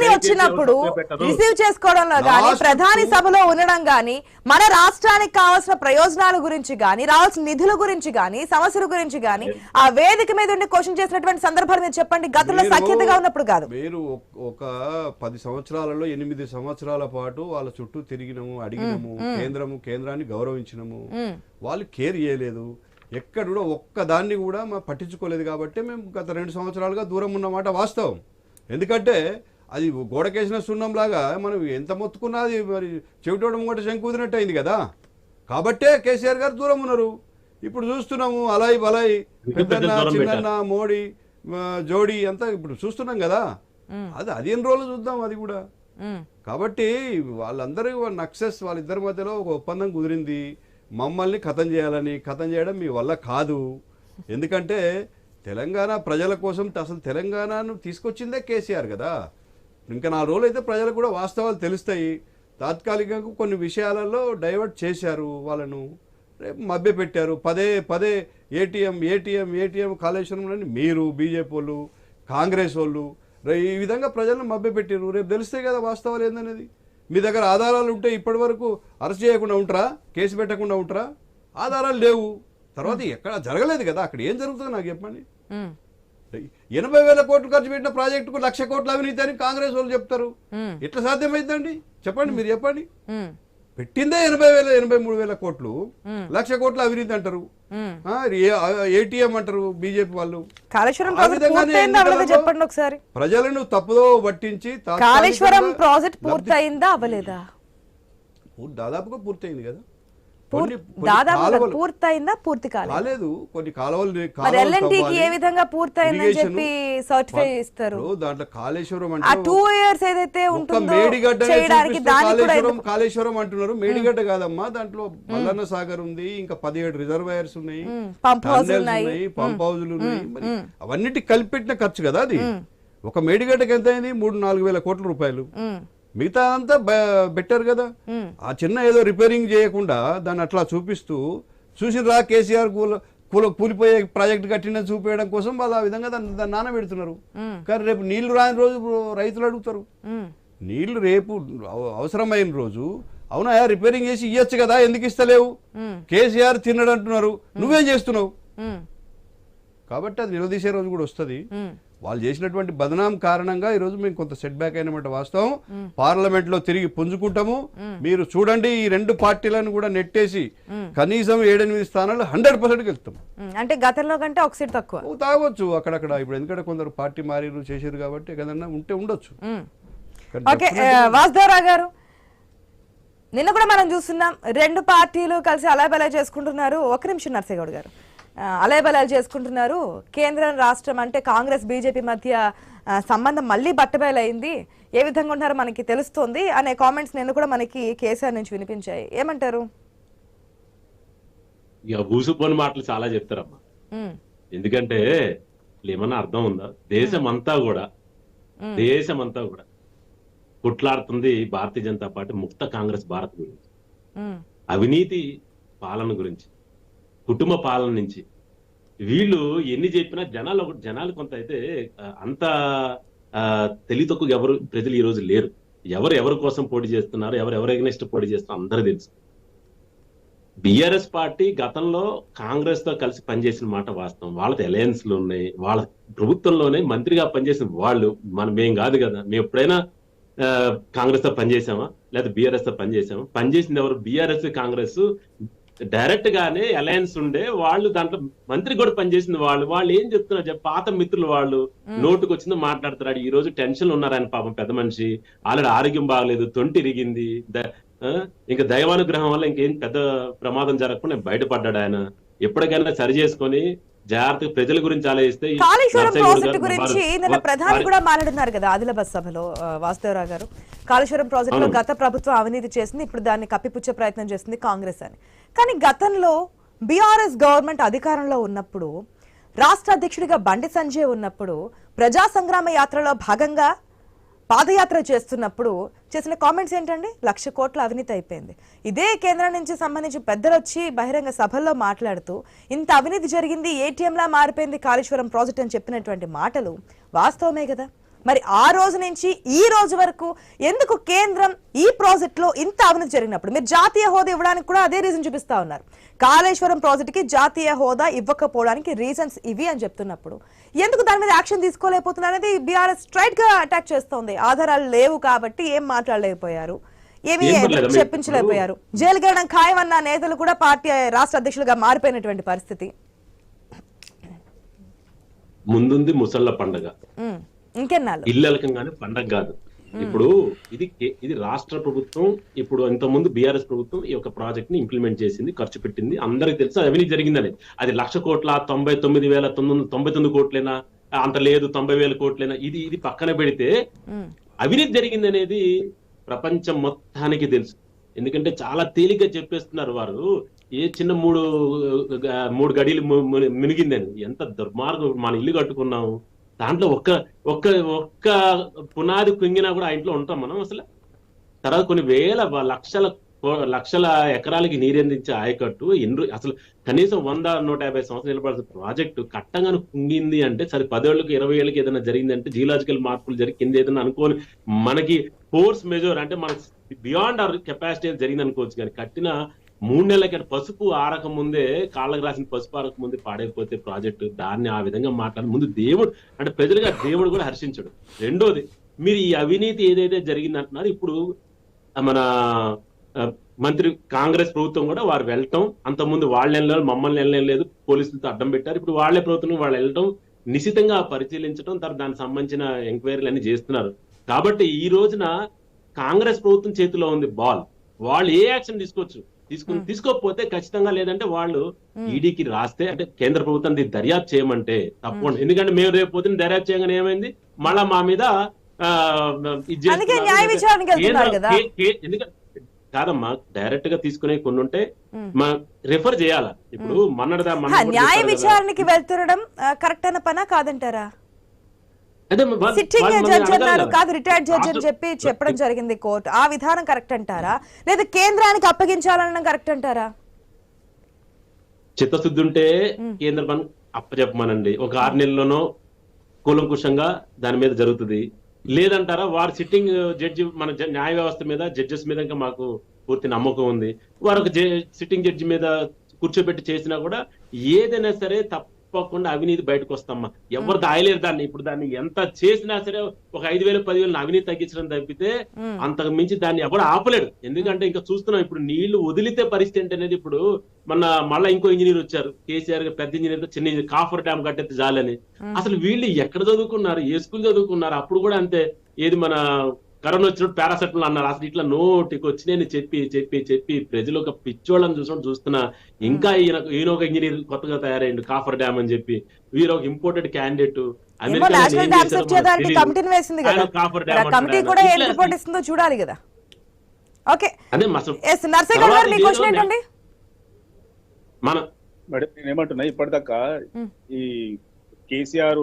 ప్రధాని వచ్చినప్పుడు. రిసీవ్ చేసుకోవడంలో గానీ ప్రధాని సభలో ఉండడం గానీ మన రాష్ట్రానికి కావాల్సిన ప్రయోజనాల గురించి గానీ రావాల్సిన నిధుల గురించి గానీ సమస్యల గురించి గానీ ఆ వేదిక మీద ఉండి క్వశ్చన్ చేసినటువంటి సందర్భాలు మీరు చెప్పండి. గతంలో సఖ్యతగా ఉన్నప్పుడు కాదు. మీరు ఒక- ఒక పది సంవత్సరాలలో ఎనిమిది సంవత్సరాల పాటు వాళ్ళ చుట్టూ తిరిగినము అడిగినము కేంద్రము కేంద్రాన్ని గౌరవించినము. వాళ్ళు కేర్ చేయలేదు. ఎక్కడ కూడా ఒక్కదాన్ని కూడా మా పట్టించుకోలేదు కాబట్టి మేము గత రెండు సంవత్సరాలుగా దూరం ఉన్నమాట వాస్తవం. ఎందుకంటే అది గోడకేసిన సున్నంలాగా మనం ఎంత మొత్తుకున్నా అది మరి చెవిటోడం కూడా శంకుదినట్టు అయింది కదా. కాబట్టే కేసీఆర్ గారు దూరం ఉన్నారు. ఇప్పుడు చూస్తున్నాము అలాయి బలాయి పెద్దన్న చిన్నన్న మోడీ జోడీ అంతా ఇప్పుడు చూస్తున్నాం కదా. అది అది ఎన్ని రోజులు చూద్దాం అది కూడా. కాబట్టి వాళ్ళందరూ నక్సెస్ వాళ్ళిద్దరి మధ్యలో ఒక ఒప్పందం కుదిరింది. మమ్మల్ని ఖతం చేయాలని ఖతం చేయడం మీ వల్ల కాదు. ఎందుకంటే తెలంగాణ ప్రజల కోసం అసలు తెలంగాణను తీసుకొచ్చిందే కేసీఆర్ కదా. ఇంకా నాలుగు రోజులు అయితే ప్రజలకు కూడా వాస్తవాలు తెలుస్తాయి. తాత్కాలికంగా కొన్ని విషయాలలో డైవర్ట్ చేశారు వాళ్ళను. రేపు మభ్యపెట్టారు. పదే పదే ఏటీఎం ఏటీఎం ఏటీఎం కాళేశ్వరం అని మీరు బీజేపీ వాళ్ళు కాంగ్రెస్ వాళ్ళు రే- ఈ విధంగా ప్రజలను మభ్యపెట్టారు రేపు తెలుస్తాయి కదా వాస్తవాలు ఏందనేది. మీ దగ్గర ఆధారాలు ఉంటే ఇప్పటి వరకు అరెస్ట్ చేయకుండా ఉంటారా? కేసు పెట్టకుండా ఉంటారా? ఆధారాలు లేవు. తర్వాత ఎక్కడ జరగలేదు కదా. అక్కడ ఏం జరుగుతుందో నాకు చెప్పండి. ఎనభై వేల కోట్లు ఖర్చు పెట్టిన ప్రాజెక్టుకు లక్ష కోట్ల అవినీతి అని కాంగ్రెస్ వాళ్ళు చెప్తారు. ఎట్లా సాధ్యమైందండి? చెప్పండి మీరు చెప్పండి. పెట్టిందే ఎనభై వేల ఎనభై మూడు వేల కోట్లు. లక్ష కోట్ల అవినీతి అంటారు. ఏటీఎం అంటారు బీజేపీ వాళ్ళు. చెప్పండి ఒకసారి. ప్రజలను తప్పుదో పట్టించి కాళేశ్వరం ప్రాజెక్ట్ పూర్తయిందా అవ్వలేదా? దాదాపుగా పూర్తయింది కదా. దాదాపు పూర్తయిందా? పూర్తి కాలేదు. కొన్ని కాలువలు ఎల్ఎన్టీకి. ఏ విధంగా పూర్తయిందని చెప్పి సర్టిఫై ఇస్తారు దాంట్లో కాళేశ్వరం ఆ అంటే టూ ఇయర్స్ ఏదైతే ఉంటుందో మేడిగడ్డ చేయడానికి దానికి కూడా కాళేశ్వరం అంటున్నారు. మేడిగడ్డ కాదమ్మా దాంట్లో మల్లన్న సాగర్ ఉంది ఇంకా పదిహేడు రిజర్వాయర్స్ ఉన్నాయి. పంప్ హౌస్ ఉన్నాయి. పంప్ హౌజులు ఉన్నాయి. మరి అవన్నిటి కలిపెట్టిన ఖర్చు కదా అది. ఒక మేడిగడ్డకి ఎంత అయింది? మూడు నాలుగు వేల కోట్ల రూపాయలు. మిగతా అంతా బెటర్ కదా. ఆ చిన్న ఏదో రిపేరింగ్ చేయకుండా దాన్ని అట్లా చూపిస్తూ చూసిరా కేసీఆర్ కూల కూల కూలిపోయే ప్రాజెక్ట్ కట్టిన చూపించడం కోసం వాళ్ళు ఆ విధంగా దాన్ని దాన్ని నానబెడుతున్నారు కానీ రేపు నీళ్ళు రాని రోజు రైతులు అడుగుతారు. నీళ్ళు రేపు అవ- అవసరమైన రోజు అవునా రిపేరింగ్ చేసి ఇవ్వచ్చు కదా ఎందుకు ఇస్తలేవు. కేసీఆర్ తిన్నడు అంటున్నారు నువ్వేం చేస్తున్నావు? కాబట్టి అది నిలదీసే రోజు కూడా వస్తుంది. వాళ్ళు చేసినటువంటి బదనాం కారణంగా ఈ రోజు మేము కొంత సెట్ బ్యాక్ అయినమాట వాస్తవం. పార్లమెంట్లో తిరిగి పుంజుకుంటాము. మీరు చూడండి ఈ రెండు పార్టీలను కూడా నెట్టేసి కనీసం ఏడెనిమిది స్థానాలు హండ్రెడ్ పర్సెంట్ ఉమ్, అంటే గతంలో కంటే ఒక సీట్ తక్కువ. తాగొచ్చు. అక్కడక్కడ ఇప్పుడు ఎందుకంటే కొందరు పార్టీ మారిరు చేసారు కాబట్టి ఏదన్నా ఉంటే ఉండొచ్చు. ఓకే వాసుదేవరావు గారు నిన్న కూడా మనం చూస్తున్నాం రెండు పార్టీలు కలిసి అలయబలయ చేసుకుంటున్నారు. ఒక నిమిషం నర్సేగౌడ్ గారు. ఆ, అలయబలయాలు చేసుకుంటున్నారు. కేంద్రం రాష్ట్రం అంటే కాంగ్రెస్ బీజేపీ మధ్య సంబంధం మళ్ళీ బట్టబయలైంది. ఏ విధంగా ఉన్నారో మనకి తెలుస్తోంది. అనే కామెంట్స్ నిన్న కూడా మనకి కేసీఆర్ నుంచి వినిపించాయి. ఏమంటారు? ఇక ఊసుపోని మాటలు చాలా చెప్తారమ్మా. ఎందుకంటే ఏమన్నా అర్థం ఉందా? దేశం అంతా కూడా దేశం అంతా కూడా కొట్లాడుతుంది భారతీయ జనతా పార్టీ ముక్త కాంగ్రెస్ భారత్ గురించి. అవినీతి పాలన గురించి. కుటుంబ పాలన నుంచి. వీళ్ళు ఎన్ని చెప్పినా జనాలు ఒకటి జనాలు కొంత అయితే అంత తెలివి తక్కువ ఎవరు ప్రజలు ఈ రోజు లేరు. ఎవరు ఎవరి కోసం పోటీ చేస్తున్నారు ఎవరు ఎవరు ఎగ్నెస్ట్ పోటీ చేస్తున్నారు అందరూ తెలుసు. బిఆర్ఎస్ పార్టీ గతంలో కాంగ్రెస్తో కలిసి పనిచేసిన మాట వాస్తవం. వాళ్ళది అలయన్స్లు ఉన్నాయి. వాళ్ళ ప్రభుత్వంలోనే మంత్రిగా పనిచేసిన వాళ్ళు మనం మేం కాదు కదా. మేము ఎప్పుడైనా కాంగ్రెస్తో పనిచేసామా లేదా బీఆర్ఎస్తో పనిచేసామా పనిచేసింది ఎవరు? బీఆర్ఎస్ కాంగ్రెస్ డైరెక్ట్ గానే అలయన్స్ ఉండే వాళ్ళు దాంట్లో మంత్రి కూడా పనిచేసింది వాళ్ళు. వాళ్ళు ఏం చెప్తున్నారు పాత మిత్రులు వాళ్ళు నోటుకు వచ్చిందో మాట్లాడుతున్నాడు. ఈ రోజు టెన్షన్ ఉన్నారు ఆయన పాపం పెద్ద మనిషి. ఆల్రెడీ ఆరోగ్యం బాగలేదు తొంటి ఇరిగింది. ఇంకా దైవానుగ్రహం వల్ల ఇంకేం పెద్ద ప్రమాదం జరగకుండా బయటపడ్డాడు ఆయన. ఎప్పటికైనా సరి చేసుకొని జాగ్రత్తగా ప్రజల గురించి ఆలోచిస్తే కాళేశ్వరం ప్రాజెక్టు గారు గురించి నిన్న ప్రధాని కూడా మాట్లాడుతున్నారు కదా ఆదిలాబాద్ సభలో వాసుదేవరావు గారు కాళేశ్వరం ప్రాజెక్టులో. గత ప్రభుత్వం అవినీతి చేసింది ఇప్పుడు దాన్ని కప్పిపుచ్చే ప్రయత్నం చేస్తుంది కాంగ్రెస్ అని కానీ గతంలో బీఆర్ఎస్ గవర్నమెంట్ అధికారంలో ఉన్నప్పుడు రాష్ట్ర అధ్యక్షుడిగా బండి సంజయ్ ఉన్నప్పుడు ప్రజా సంగ్రామ యాత్రలో భాగంగా పాదయాత్ర చేస్తున్నప్పుడు చేసిన కామెంట్స్ ఏంటండి? లక్ష కోట్ల అవినీతి అయిపోయింది. ఇదే కేంద్రం నుంచి సంబంధించి పెద్దలు వచ్చి బహిరంగ సభల్లో మాట్లాడుతూ ఇంత అవినీతి జరిగింది ఏటీఎంలా మారిపోయింది కాళేశ్వరం ప్రాజెక్ట్ అని చెప్పినటువంటి మాటలు వాస్తవమే కదా? మరి ఆ రోజు నుంచి ఈ రోజు వరకు ఎందుకు కేంద్రం ఈ ప్రాజెక్ట్లో ఇంత అవినీతి జరిగినప్పుడు? మీరు జాతీయ హోదా ఇవ్వడానికి కూడా అదే రీజన్ చూపిస్తా ఉన్నారు. కాళేశ్వరం ప్రాజెక్ట్కి జాతీయ హోదా ఇవ్వకపోవడానికి రీజన్స్ ఇవి అని చెప్తున్నప్పుడు ఎందుకు దాని మీద యాక్షన్ తీసుకోలేకపోతున్నారు అనేది బీఆర్ఎస్ స్ట్రైట్గా అటాక్ చేస్తోంది. ఆధారాలు లేవు కాబట్టి ఏం మాట్లాడలేకపోయారు? ఏమీ చెప్పించలేకపోయారు? జైలు గడడం ఖాయమన్న నేతలు కూడా పార్టీ రాష్ట్ర అధ్యక్షులుగా మారిపోయినటువంటి పరిస్థితి. ముందుంది ముసళ్ళ పండగ. ఇంకెన్నాళ్ళు? ఇల్లలకంగానే పండగ కాదు. ఇప్పుడు ఇది ఇది రాష్ట్ర ప్రభుత్వం ఇప్పుడు ఇంత ముందు బీఆర్ఎస్ ప్రభుత్వం ఈ యొక్క ప్రాజెక్ట్ని ఇంప్లిమెంట్ చేసింది ఖర్చు పెట్టింది. అందరికి తెలుసు అవినీతి జరిగిందని. అది లక్ష కోట్ల తొంభై తొమ్మిది వేల తొమ్మిది తొంభై తొమ్మిది కోట్లేనా అంత లేదు తొంభై వేల కోట్లేనా ఇది ఇది పక్కన పెడితే అవినీతి జరిగింది అనేది ప్రపంచం మొత్తానికి తెలుసు. ఎందుకంటే చాలా తేలిగ్గా చెప్పేస్తున్నారు వారు ఏ చిన్న మూడు మూడు గడిలు మునిగిందని. ఎంత దుర్మార్గం మన ఇల్లు కట్టుకున్నాము. దాంట్లో ఒక్క ఒక్క ఒక్క పునాది కుంగినా కూడా ఆ ఇంట్లో ఉంటాం మనం అసలు. తర్వాత కొన్ని వేల లక్షల కో- లక్షల ఎకరాలకి నీరందించే ఆయకట్టు ఎన్ని అసలు కనీసం వంద నూట యాభై సంవత్సరాలు నిలబడాల్సిన ప్రాజెక్టు కట్టంగానే కుంగింది అంటే సరే పదేళ్ళకి ఇరవై ఏళ్ళకి ఏదైనా జరిగిందంటే జియలాజికల్ మార్పులు జరిగి కింద ఏదైనా అనుకోని మనకి ఫోర్స్ మెజర్ అంటే మన బియాండ్ అవర్ కెపాసిటీ జరిగింది అనుకోవచ్చు కానీ కట్టిన మూడు నెలలకి పసుపు ఆరక ముందే కాళ్ళకు రాసిన పసుపు ఆరక ముందే పాడైపోతే ప్రాజెక్టు. దాన్ని ఆ విధంగా మాట్లాడి ముందు దేవుడు అంటే ప్రజలుగా దేవుడు కూడా హర్షించడు. రెండోది మీరు ఈ అవినీతి ఏదైతే జరిగింది అంటున్నారు ఇప్పుడు మన మంత్రి కాంగ్రెస్ ప్రభుత్వం కూడా వారు వెళ్ళటం అంతకుముందు ముందు వాళ్ళ వెళ్ళలేదు మమ్మల్ని వెళ్ళలేదు లేదు పోలీసులతో అడ్డం పెట్టారు. ఇప్పుడు వాళ్ళే ప్రభుత్వం వాళ్ళు వెళ్ళటం నిశితంగా పరిశీలించడం తర్వాత దానికి సంబంధించిన ఎంక్వైరీలు అన్ని చేస్తున్నారు. కాబట్టి ఈ రోజున కాంగ్రెస్ ప్రభుత్వం చేతిలో ఉంది బాల్. వాళ్ళు ఏ యాక్షన్ తీసుకోవచ్చు? తీసుకుని తీసుకోకపోతే ఖచ్చితంగా లేదంటే వాళ్ళు ఈడీకి రాస్తే అంటే కేంద్ర ప్రభుత్వం దర్యాప్తు చేయమంటే తప్పకుండా. ఎందుకంటే మేము రేపు పొద్దున్న దర్యాప్తు చేయగానే ఏమైంది? మళ్ళా మా మీద కాదమ్మా డైరెక్ట్గా తీసుకునే కొన్ని ఉంటే రిఫర్ చేయాలా? ఇప్పుడు మన్నడదా న్యాయ. విచారణకి వెళ్తుండడం కరెక్ట్ అయిన పనా కాదంటారా? సిట్టింగ్ వాళ్ళు మనల్ని జడ్జి అన్నారు అడగాలి కాదు కదా. రిటైర్డ్ జడ్జి అని రాష్ట్ర- చెప్పి చెప్పడం జరిగింది కోర్టు. ఆ విధానం కరెక్ట్ అంటారా? లేదా కేంద్రానికి అప్పగించాలనడం కరెక్ట్ అంటారా? చిత్తశుద్ధి ఉంటే కేంద్ర పని అప్పచెప్పమనండి. ఒక ఆరు నెలల్లోనో కూలంకుషంగా దాని మీద జరుగుతుంది. లేదంటారా వారు సిట్టింగ్ జడ్జి మన న్యాయ వ్యవస్థ మీద జడ్జెస్ మీద ఇంకా మాకు పూర్తి నమ్మకం ఉంది. వారు ఒక సిట్టింగ్ జడ్జి మీద కూర్చోబెట్టి చేసినా కూడా ఏదైనా సరే తప్పకుండా అవినీతి బయటకు వస్తామ్మా ఎవరు దాయలేరు దాన్ని. ఇప్పుడు దాన్ని ఎంత చేసినా సరే ఒక ఐదు వేలు పదివేలు అవినీతి తగ్గించడం తప్పితే. అంతకు మించి దాన్ని ఎవరు ఆపలేడు. ఎందుకంటే ఇంకా చూస్తున్నాం ఇప్పుడు నీళ్ళు వదిలితే పరిస్థితి ఏంటి అనేది ఇప్పుడు మన మళ్ళా ఇంకో ఇంజనీర్ వచ్చారు. కేసీఆర్ గారు పెద్ద ఇంజనీర్ చిన్న ఇంజనీర్ కాఫర్ డ్యామ్ కట్టేది జాలని. అసలు వీళ్ళు ఎక్కడ చదువుకున్నారు? ఏ స్కూల్ చదువుకున్నారు? అప్పుడు కూడా అంతే. ఏది మన కరోనా వచ్చినప్పుడు పారాసెటమాల్ అన్నారు. అసలు ఇట్లా నోటికి వచ్చినాయని చెప్పి చెప్పి చెప్పి ప్రజలు ఒక పిచ్చోళ్ళని చూసినట్టు చూస్తున్నా ఇంకా ఈయన ఈయన ఒక ఇంజనీర్ కొత్తగా తయారైండు కాఫర్ డ్యామ్ అని చెప్పి. వీరు ఒక ఇంపోర్టెడ్ క్యాండిడేట్ చూడాలి కదా. ఓకే. అదే మన మేడం నేను ఏమంటున్నా ఇప్పటిదాకా. ఈ కేసీఆర్